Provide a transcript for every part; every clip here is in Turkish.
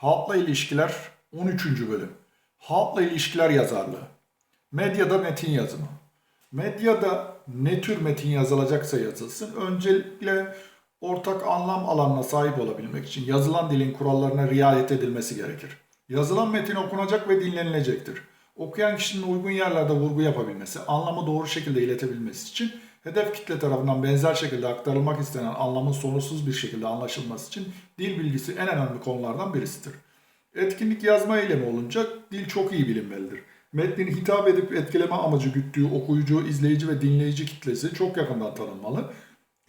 Halkla ilişkiler 13. bölüm. Halkla ilişkiler yazarlığı. Medyada metin yazımı. Medyada ne tür metin yazılacaksa yazılsın. Öncelikle ortak anlam alanına sahip olabilmek için yazılan dilin kurallarına riayet edilmesi gerekir. Yazılan metin okunacak ve dinlenilecektir. Okuyan kişinin uygun yerlerde vurgu yapabilmesi, anlamı doğru şekilde iletebilmesi için hedef kitle tarafından benzer şekilde aktarılmak istenen anlamın sorunsuz bir şekilde anlaşılması için dil bilgisi en önemli konulardan birisidir. Etkinlik yazma eylemi olunca dil çok iyi bilinmelidir. Metnin hitap edip etkileme amacı güttüğü okuyucu, izleyici ve dinleyici kitlesi çok yakından tanınmalı.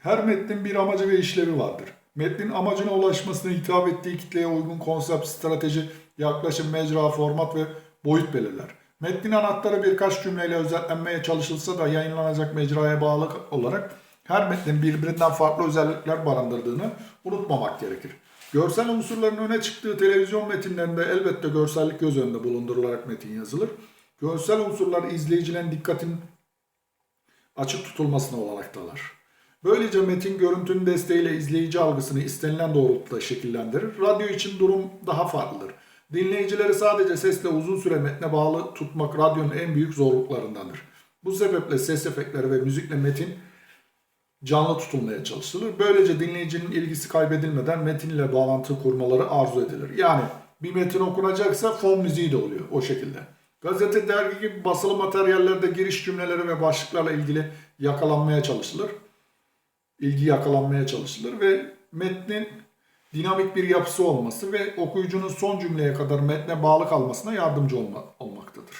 Her metnin bir amacı ve işlevi vardır. Metnin amacına ulaşmasına hitap ettiği kitleye uygun konsept, strateji, yaklaşım, mecra, format ve boyut belirler. Metnin anahtarı birkaç cümleyle özetlenmeye çalışılsa da yayınlanacak mecraya bağlı olarak her metnin birbirinden farklı özellikler barındırdığını unutmamak gerekir. Görsel unsurların öne çıktığı televizyon metinlerinde elbette görsellik göz önünde bulundurularak metin yazılır. Görsel unsurlar izleyicilerin dikkatini açık tutulmasına olanaktalar. Böylece metin görüntünün desteğiyle izleyici algısını istenilen doğrultuda şekillendirir. Radyo için durum daha farklıdır. Dinleyicileri sadece sesle uzun süre metne bağlı tutmak radyonun en büyük zorluklarındandır. Bu sebeple ses efektleri ve müzikle metin canlı tutulmaya çalışılır. Böylece dinleyicinin ilgisi kaybedilmeden metinle bağlantı kurmaları arzu edilir. Yani bir metin okunacaksa fon müziği de oluyor o şekilde. Gazete, dergi gibi basılı materyallerde giriş cümleleri ve başlıklarla ilgili yakalanmaya çalışılır. İlgi yakalanmaya çalışılır ve metnin dinamik bir yapısı olması ve okuyucunun son cümleye kadar metne bağlı kalmasına yardımcı olma, olmaktadır.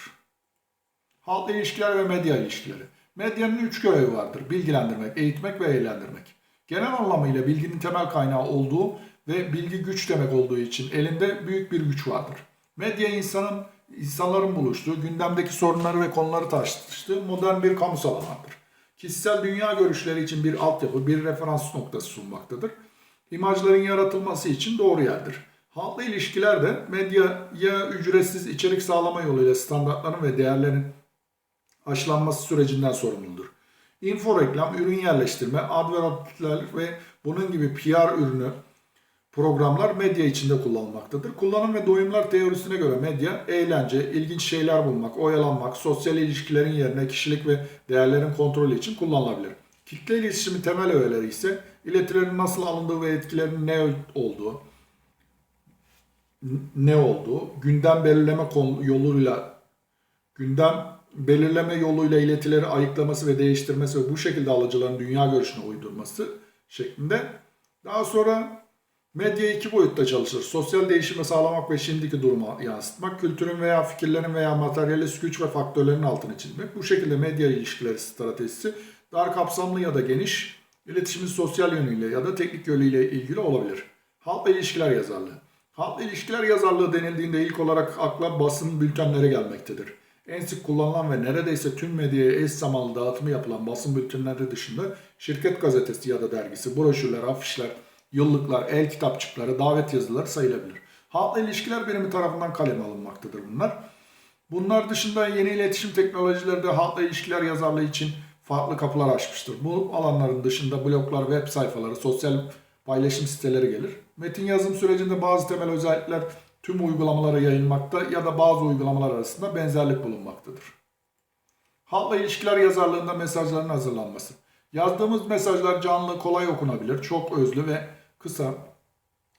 Halkla ilişkiler ve medya ilişkileri. Medyanın üç görevi vardır. Bilgilendirmek, eğitmek ve eğlendirmek. Genel anlamıyla bilginin temel kaynağı olduğu ve bilgi güç demek olduğu için elinde büyük bir güç vardır. Medya insanın insanların buluştuğu, gündemdeki sorunları ve konuları tartıştığı modern bir kamusal alandır. Kişisel dünya görüşleri için bir altyapı, bir referans noktası sunmaktadır. İmajların yaratılması için doğru yerdir. Halkla ilişkiler de medyaya ücretsiz içerik sağlama yoluyla standartların ve değerlerin aşılanması sürecinden sorumludur. Info reklam, ürün yerleştirme, advertisler ve bunun gibi PR ürünü programlar medya içinde kullanılmaktadır. Kullanım ve doyumlar teorisine göre medya, eğlence, ilginç şeyler bulmak, oyalanmak, sosyal ilişkilerin yerine kişilik ve değerlerin kontrolü için kullanılabilir. Kitle iletişimi temel öğeleri ise iletilerin nasıl alındığı ve etkilerinin ne olduğu, ne olduğu, gündem belirleme yoluyla gündem belirleme yoluyla iletileri ayıklaması ve değiştirmesi ve bu şekilde alıcıların dünya görüşüne uydurması şeklinde. Daha sonra medya iki boyutta çalışır. Sosyal değişimi sağlamak ve şimdiki duruma yansıtmak, kültürün veya fikirlerin veya materyalist güç ve faktörlerin altını çizmek. Bu şekilde medya ilişkileri stratejisi dar kapsamlı ya da geniş, iletişimin sosyal yönüyle ya da teknik yönüyle ilgili olabilir. Halkla ilişkiler yazarlığı. Halkla ilişkiler yazarlığı denildiğinde ilk olarak akla basın bültenleri gelmektedir. En sık kullanılan ve neredeyse tüm medyaya eş zamanlı dağıtımı yapılan basın bültenleri dışında şirket gazetesi ya da dergisi, broşürler, afişler, yıllıklar, el kitapçıkları, davet yazıları sayılabilir. Halkla ilişkiler birimi tarafından kaleme alınmaktadır bunlar. Bunlar dışında yeni iletişim teknolojileri de halkla ilişkiler yazarlığı için farklı kapılar açmıştır. Bu alanların dışında bloglar, web sayfaları, sosyal paylaşım siteleri gelir. Metin yazım sürecinde bazı temel özellikler tüm uygulamalara yayılmakta ya da bazı uygulamalar arasında benzerlik bulunmaktadır. Halkla ilişkiler yazarlığında mesajların hazırlanması. Yazdığımız mesajlar canlı, kolay okunabilir, çok özlü ve kısa,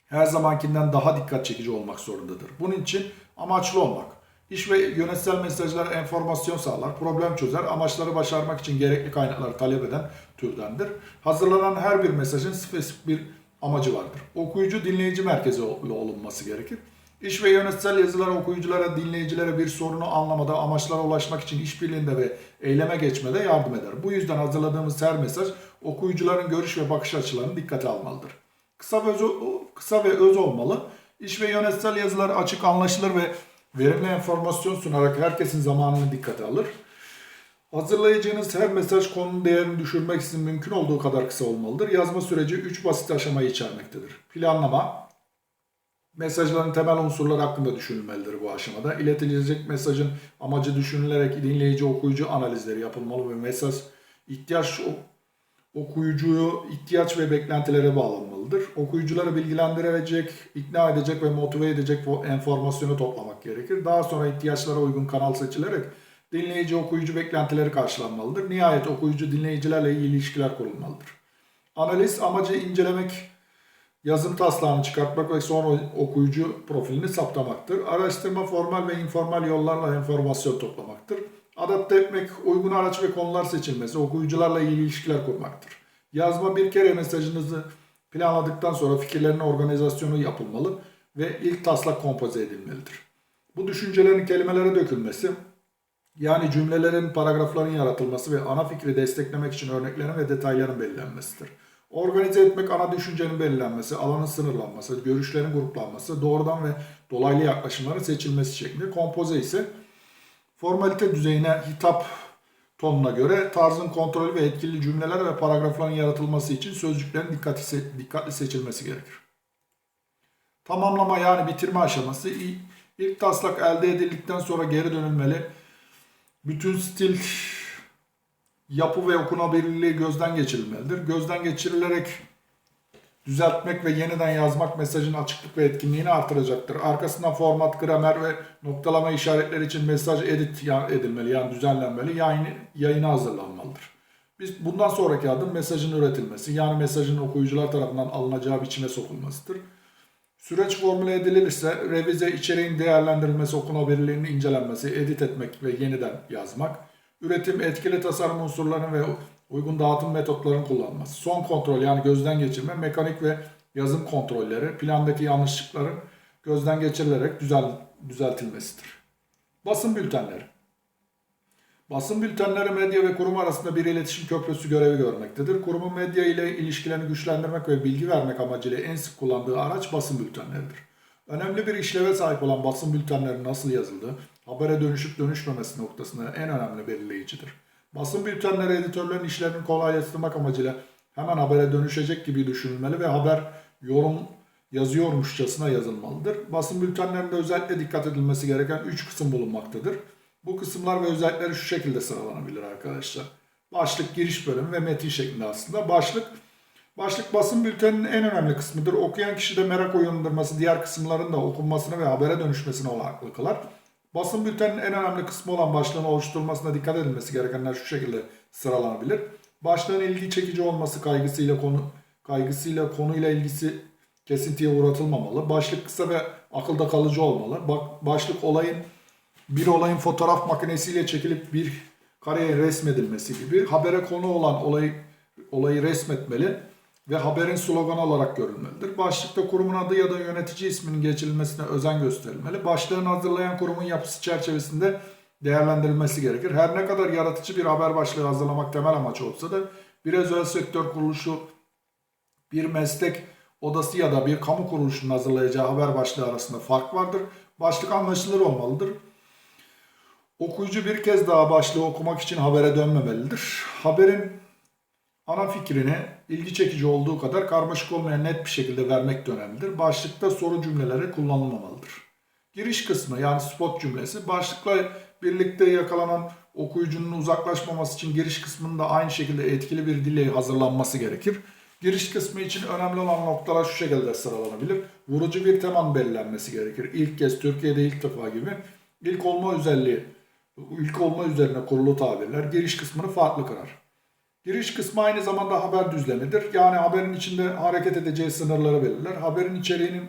her zamankinden daha dikkat çekici olmak zorundadır. Bunun için amaçlı olmak. İş ve yönetsel mesajlar enformasyon sağlar, problem çözer, amaçları başarmak için gerekli kaynakları talep eden türdendir. Hazırlanan her bir mesajın spesifik bir amacı vardır. Okuyucu dinleyici merkezi olunması gerekir. İş ve yönetsel yazılar okuyuculara, dinleyicilere bir sorunu anlamada, amaçlara ulaşmak için işbirliğinde ve eyleme geçmede yardım eder. Bu yüzden hazırladığımız her mesaj okuyucuların görüş ve bakış açılarını dikkate almalıdır. Kısa ve öz, kısa ve öz olmalı. İş ve yönetsel yazılar açık, anlaşılır ve verimli enformasyon sunarak herkesin zamanını dikkate alır. Hazırlayacağınız her mesaj konunun değerini düşürmek için mümkün olduğu kadar kısa olmalıdır. Yazma süreci 3 basit aşamayı içermektedir. Planlama, mesajların temel unsurları hakkında düşünülmelidir bu aşamada. İletilecek mesajın amacı düşünülerek dinleyici okuyucu analizleri yapılmalı ve mesaj ihtiyaç okuyucuyu ihtiyaç ve beklentilere bağlanmalıdır. Okuyucuları bilgilendirecek, ikna edecek ve motive edecek enformasyonu toplamak gerekir. Daha sonra ihtiyaçlara uygun kanal seçilerek dinleyici okuyucu beklentileri karşılanmalıdır. Nihayet okuyucu dinleyicilerle iyi ilişkiler kurulmalıdır. Analiz amacı incelemek, yazım taslağını çıkartmak ve sonra okuyucu profilini saptamaktır. Araştırma formal ve informal yollarla enformasyon toplamaktır. Adapte etmek, uygun araç ve konular seçilmesi, okuyucularla iyi ilişkiler kurmaktır. Yazma bir kere mesajınızı planladıktan sonra fikirlerin organizasyonu yapılmalı ve ilk taslak kompoze edilmelidir. Bu düşüncelerin kelimelere dökülmesi, yani cümlelerin, paragrafların yaratılması ve ana fikri desteklemek için örneklerin ve detayların belirlenmesidir. Organize etmek ana düşüncenin belirlenmesi, alanın sınırlanması, görüşlerin gruplanması, doğrudan ve dolaylı yaklaşımların seçilmesi şeklinde. Kompoze ise formalite düzeyine hitap tonuna göre tarzın kontrolü ve etkili cümleler ve paragrafların yaratılması için sözcüklerin dikkatli, dikkatli seçilmesi gerekir. Tamamlama yani bitirme aşaması ilk taslak elde edildikten sonra geri dönülmeli. Bütün stil, yapı ve okunabilirliği gözden geçirilmelidir. Gözden geçirilerek düzeltmek ve yeniden yazmak mesajın açıklık ve etkinliğini artıracaktır. Arkasından format, gramer ve noktalama işaretleri için mesaj edit edilmeli yani düzenlenmeli, yayın, yayına hazırlanmalıdır. Biz bundan sonraki adım mesajın üretilmesi yani mesajın okuyucular tarafından alınacağı biçime sokulmasıdır. Süreç formüle edilirse revize içeriğin değerlendirilmesi, okunabilirliğinin incelenmesi, edit etmek ve yeniden yazmak, üretim, etkili tasarım unsurlarının ve uygun dağıtım metotlarının kullanılması, son kontrol yani gözden geçirme, mekanik ve yazım kontrolleri, plandaki yanlışlıkların gözden geçirilerek düzel, düzeltilmesidir. Basın bültenleri. Basın bültenleri medya ve kurum arasında bir iletişim köprüsü görevi görmektedir. Kurumun medya ile ilişkilerini güçlendirmek ve bilgi vermek amacıyla en sık kullandığı araç basın bültenleridir. Önemli bir işleve sahip olan basın bültenleri nasıl yazıldığı, habere dönüşüp dönüşmemesi noktasında en önemli belirleyicidir. Basın bültenleri editörlerin işlerini kolaylaştırmak amacıyla hemen habere dönüşecek gibi düşünülmeli ve haber yorum yazıyormuşçasına yazılmalıdır. Basın bültenlerinde özellikle dikkat edilmesi gereken 3 kısım bulunmaktadır. Bu kısımlar ve özellikleri şu şekilde sıralanabilir arkadaşlar. Başlık, giriş bölümü ve metin şeklinde aslında. Başlık, başlık basın bülteninin en önemli kısmıdır. Okuyan kişide merak uyandırması, diğer kısımların da okunmasını ve habere dönüşmesine olanaklı kılar. Basın bülteninin en önemli kısmı olan başlığın oluşturulmasına dikkat edilmesi gerekenler şu şekilde sıralanabilir. Başlığın ilgi çekici olması kaygısıyla konu kaygısıyla konuyla ilgisi kesintiye uğratılmamalı. Başlık kısa ve akılda kalıcı olmalı. Bak, başlık olayın bir olayın fotoğraf makinesiyle çekilip bir kareye resmedilmesi gibi habere konu olan olayı olayı resmetmeli ve haberin sloganı olarak görülmelidir. Başlıkta kurumun adı ya da yönetici isminin geçirilmesine özen gösterilmeli. Başlığın hazırlayan kurumun yapısı çerçevesinde değerlendirilmesi gerekir. Her ne kadar yaratıcı bir haber başlığı hazırlamak temel amaç olsa da bir özel sektör kuruluşu, bir meslek odası ya da bir kamu kuruluşunun hazırlayacağı haber başlığı arasında fark vardır. Başlık anlaşılır olmalıdır. Okuyucu bir kez daha başlığı okumak için habere dönmemelidir. Haberin ana fikrini ilgi çekici olduğu kadar karmaşık olmayan net bir şekilde vermek de önemlidir. Başlıkta soru cümleleri kullanılmamalıdır. Giriş kısmı yani spot cümlesi başlıkla birlikte yakalanan okuyucunun uzaklaşmaması için giriş kısmında aynı şekilde etkili bir dille hazırlanması gerekir. Giriş kısmı için önemli olan noktalar şu şekilde sıralanabilir. Vurucu bir temanın belirlenmesi gerekir. İlk kez Türkiye'de ilk defa gibi. İlk olma özelliği, ilk olma üzerine kurulu tabirler giriş kısmını farklı kırar. Giriş kısmı aynı zamanda haber düzlemidir. Yani haberin içinde hareket edeceği sınırları belirler. Haberin içeriğinin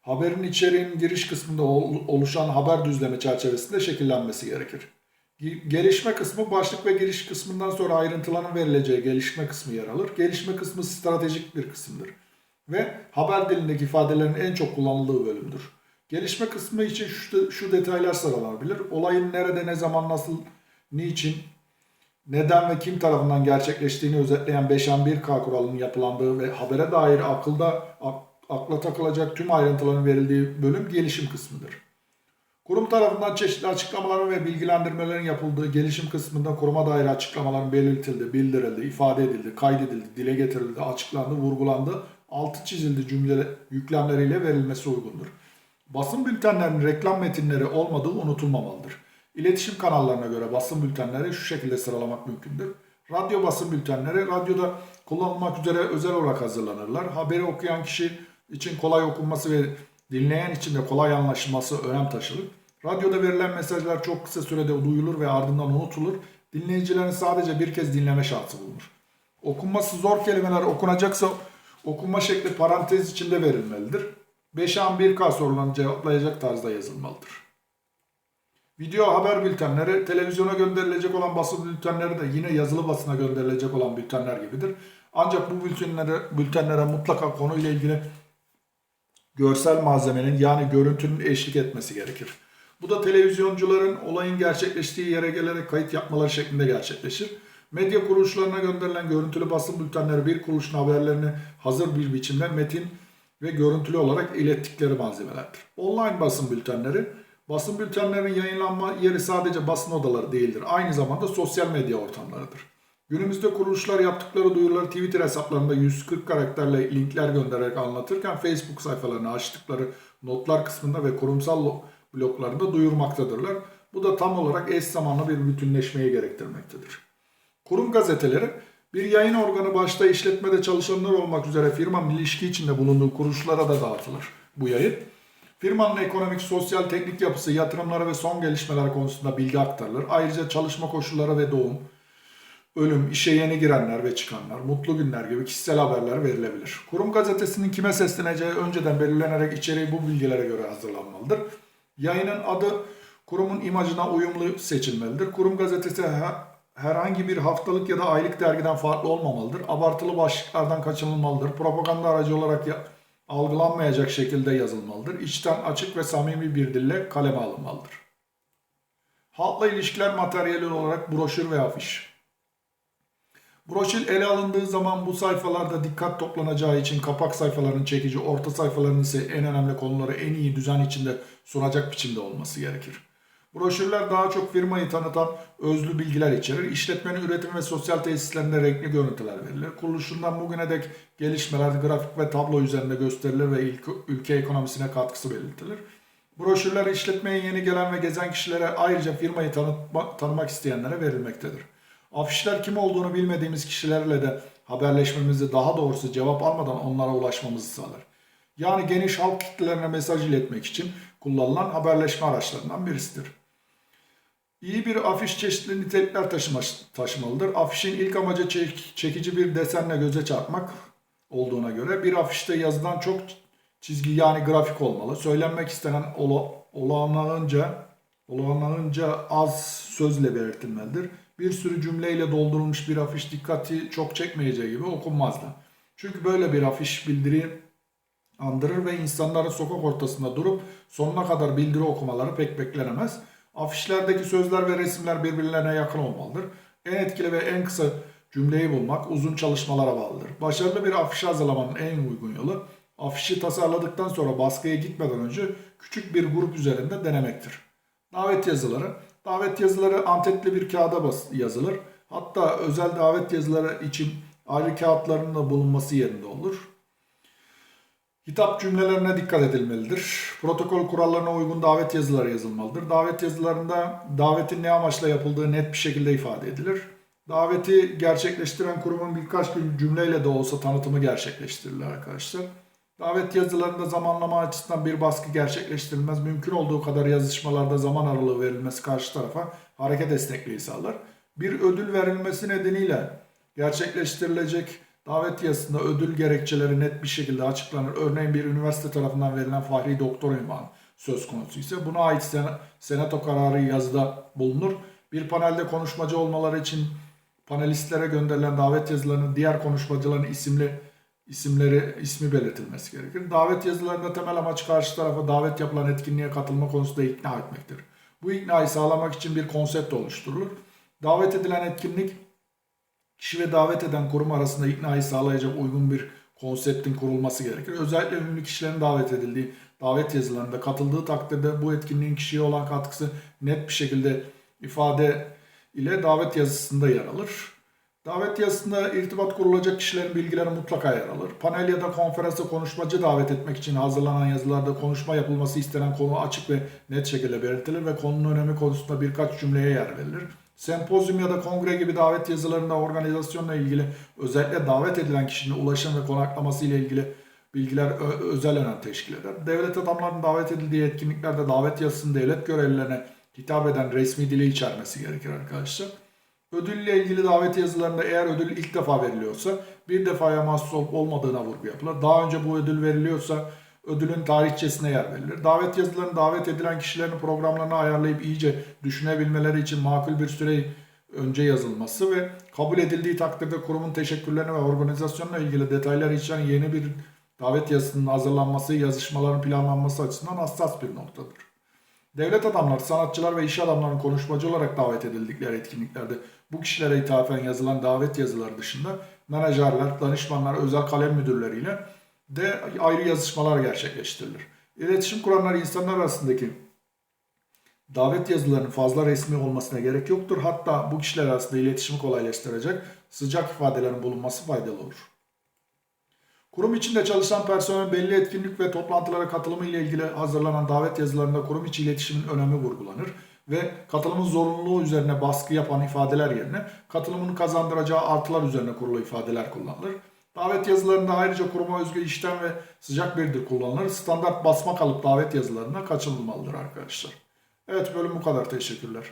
haberin içeriğinin giriş kısmında ol- oluşan haber düzlemi çerçevesinde şekillenmesi gerekir. Ge- Gelişme kısmı başlık ve giriş kısmından sonra ayrıntıların verileceği gelişme kısmı yer alır. Gelişme kısmı stratejik bir kısımdır ve haber dilindeki ifadelerin en çok kullanıldığı bölümdür. Gelişme kısmı için şu, şu detaylar sıralanabilir. Olayın nerede, ne zaman, nasıl, niçin, neden ve kim tarafından gerçekleştiğini özetleyen 5M1K kuralının yapılandığı ve habere dair akılda ak- akla takılacak tüm ayrıntıların verildiği bölüm gelişim kısmıdır. Kurum tarafından çeşitli açıklamaların ve bilgilendirmelerin yapıldığı gelişim kısmında kuruma dair açıklamaların belirtildi, bildirildi, ifade edildi, kaydedildi, dile getirildi, açıklandı, vurgulandı, altı çizildi cümle yüklemleriyle verilmesi uygundur. Basın bültenlerinin reklam metinleri olmadığı unutulmamalıdır. İletişim kanallarına göre basın bültenleri şu şekilde sıralamak mümkündür. Radyo basın bültenleri radyoda kullanılmak üzere özel olarak hazırlanırlar. Haberi okuyan kişi için kolay okunması ve dinleyen için de kolay anlaşılması önem taşır. Radyoda verilen mesajlar çok kısa sürede duyulur ve ardından unutulur. Dinleyicilerin sadece bir kez dinleme şansı bulunur. Okunması zor kelimeler okunacaksa okunma şekli parantez içinde verilmelidir. 5 an 1K sorularını cevaplayacak tarzda yazılmalıdır. Video haber bültenleri, televizyona gönderilecek olan basın bültenleri de yine yazılı basına gönderilecek olan bültenler gibidir. Ancak bu bültenlere, bültenlere mutlaka konuyla ilgili görsel malzemenin yani görüntünün eşlik etmesi gerekir. Bu da televizyoncuların olayın gerçekleştiği yere gelerek kayıt yapmaları şeklinde gerçekleşir. Medya kuruluşlarına gönderilen görüntülü basın bültenleri bir kuruluşun haberlerini hazır bir biçimde metin ve görüntülü olarak ilettikleri malzemelerdir. Online basın bültenleri, basın bültenlerinin yayınlanma yeri sadece basın odaları değildir. Aynı zamanda sosyal medya ortamlarıdır. Günümüzde kuruluşlar yaptıkları duyuruları Twitter hesaplarında 140 karakterle linkler göndererek anlatırken Facebook sayfalarını açtıkları notlar kısmında ve kurumsal lo- bloklarında duyurmaktadırlar. Bu da tam olarak eş zamanlı bir bütünleşmeyi gerektirmektedir. Kurum gazeteleri bir yayın organı başta işletmede çalışanlar olmak üzere firmanın ilişki içinde bulunduğu kuruluşlara da dağıtılır bu yayın. Firmanın ekonomik, sosyal, teknik yapısı, yatırımları ve son gelişmeler konusunda bilgi aktarılır. Ayrıca çalışma koşulları ve doğum, ölüm, işe yeni girenler ve çıkanlar, mutlu günler gibi kişisel haberler verilebilir. Kurum gazetesinin kime sesleneceği önceden belirlenerek içeriği bu bilgilere göre hazırlanmalıdır. Yayının adı kurumun imajına uyumlu seçilmelidir. Kurum gazetesi he- herhangi bir haftalık ya da aylık dergiden farklı olmamalıdır. Abartılı başlıklardan kaçınılmalıdır. Propaganda aracı olarak ya- algılanmayacak şekilde yazılmalıdır. İçten açık ve samimi bir dille kaleme alınmalıdır. Halkla ilişkiler materyali olarak broşür ve afiş. Broşür ele alındığı zaman bu sayfalarda dikkat toplanacağı için kapak sayfalarının çekici, orta sayfaların ise en önemli konuları en iyi düzen içinde sunacak biçimde olması gerekir. Broşürler daha çok firmayı tanıtan özlü bilgiler içerir. İşletmenin üretim ve sosyal tesislerinde renkli görüntüler verilir. Kuruluşundan bugüne dek gelişmeler grafik ve tablo üzerinde gösterilir ve ülke ekonomisine katkısı belirtilir. Broşürler işletmeye yeni gelen ve gezen kişilere ayrıca firmayı tanıtma, tanımak isteyenlere verilmektedir. Afişler kim olduğunu bilmediğimiz kişilerle de haberleşmemizi daha doğrusu cevap almadan onlara ulaşmamızı sağlar. Yani geniş halk kitlelerine mesaj iletmek için kullanılan haberleşme araçlarından birisidir. İyi bir afiş çeşitli nitelikler taşıma- taşımalıdır. Afişin ilk amacı çek- çekici bir desenle göze çarpmak olduğuna göre bir afişte yazıdan çok çizgi yani grafik olmalı. Söylenmek istenen ola, olağanağınca, olağanağınca az sözle belirtilmelidir. Bir sürü cümleyle doldurulmuş bir afiş dikkati çok çekmeyeceği gibi okunmazdı. Çünkü böyle bir afiş bildiri andırır ve insanların sokak ortasında durup sonuna kadar bildiri okumaları pek beklenemez. Afişlerdeki sözler ve resimler birbirlerine yakın olmalıdır. En etkili ve en kısa cümleyi bulmak uzun çalışmalara bağlıdır. Başarılı bir afiş hazırlamanın en uygun yolu afişi tasarladıktan sonra baskıya gitmeden önce küçük bir grup üzerinde denemektir. Davet yazıları. Davet yazıları antetli bir kağıda yazılır. Hatta özel davet yazıları için ayrı kağıtların da bulunması yerinde olur. Hitap cümlelerine dikkat edilmelidir. Protokol kurallarına uygun davet yazıları yazılmalıdır. Davet yazılarında davetin ne amaçla yapıldığı net bir şekilde ifade edilir. Daveti gerçekleştiren kurumun birkaç bir cümleyle de olsa tanıtımı gerçekleştirilir arkadaşlar. Davet yazılarında zamanlama açısından bir baskı gerçekleştirilmez. Mümkün olduğu kadar yazışmalarda zaman aralığı verilmesi karşı tarafa hareket esnekliği sağlar. Bir ödül verilmesi nedeniyle gerçekleştirilecek davet yazısında ödül gerekçeleri net bir şekilde açıklanır. Örneğin bir üniversite tarafından verilen fahri doktor ünvanı söz konusu ise buna ait sen- senato kararı yazıda bulunur. Bir panelde konuşmacı olmaları için panelistlere gönderilen davet yazılarının diğer konuşmacıların isimli isimleri ismi belirtilmesi gerekir. Davet yazılarında temel amaç karşı tarafa davet yapılan etkinliğe katılma konusunda ikna etmektir. Bu iknayı sağlamak için bir konsept oluşturulur. Davet edilen etkinlik kişi ve davet eden kurum arasında iknayı sağlayacak uygun bir konseptin kurulması gerekir. Özellikle ünlü kişilerin davet edildiği davet yazılarında katıldığı takdirde bu etkinliğin kişiye olan katkısı net bir şekilde ifade ile davet yazısında yer alır. Davet yazısında irtibat kurulacak kişilerin bilgileri mutlaka yer alır. Panel ya da konferansa konuşmacı davet etmek için hazırlanan yazılarda konuşma yapılması istenen konu açık ve net şekilde belirtilir ve konunun önemi konusunda birkaç cümleye yer verilir. Sempozyum ya da kongre gibi davet yazılarında organizasyonla ilgili özellikle davet edilen kişinin ulaşım ve konaklaması ile ilgili bilgiler özel önem teşkil eder. Devlet adamlarının davet edildiği etkinliklerde davet yazısının devlet görevlilerine hitap eden resmi dili içermesi gerekir arkadaşlar. Ödülle ilgili davet yazılarında eğer ödül ilk defa veriliyorsa bir defaya mahsus olup olmadığına vurgu yapılır. Daha önce bu ödül veriliyorsa ödülün tarihçesine yer verilir. Davet yazılarının davet edilen kişilerin programlarını ayarlayıp iyice düşünebilmeleri için makul bir süre önce yazılması ve kabul edildiği takdirde kurumun teşekkürlerini ve organizasyonla ilgili detaylar içeren yeni bir davet yazısının hazırlanması, yazışmaların planlanması açısından hassas bir noktadır. Devlet adamları, sanatçılar ve iş adamlarının konuşmacı olarak davet edildikleri etkinliklerde bu kişilere ithafen yazılan davet yazıları dışında menajerler, danışmanlar, özel kalem müdürleriyle de ayrı yazışmalar gerçekleştirilir. İletişim kuranlar insanlar arasındaki davet yazılarının fazla resmi olmasına gerek yoktur. Hatta bu kişiler arasında iletişimi kolaylaştıracak sıcak ifadelerin bulunması faydalı olur. Kurum içinde çalışan personel belli etkinlik ve toplantılara katılımı ile ilgili hazırlanan davet yazılarında kurum içi iletişimin önemi vurgulanır ve katılımın zorunluluğu üzerine baskı yapan ifadeler yerine katılımın kazandıracağı artılar üzerine kurulu ifadeler kullanılır. Davet yazılarında ayrıca kuruma özgü işten ve sıcak bir kullanılır. Standart basma kalıp davet yazılarına kaçınılmalıdır arkadaşlar. Evet bölüm bu kadar. Teşekkürler.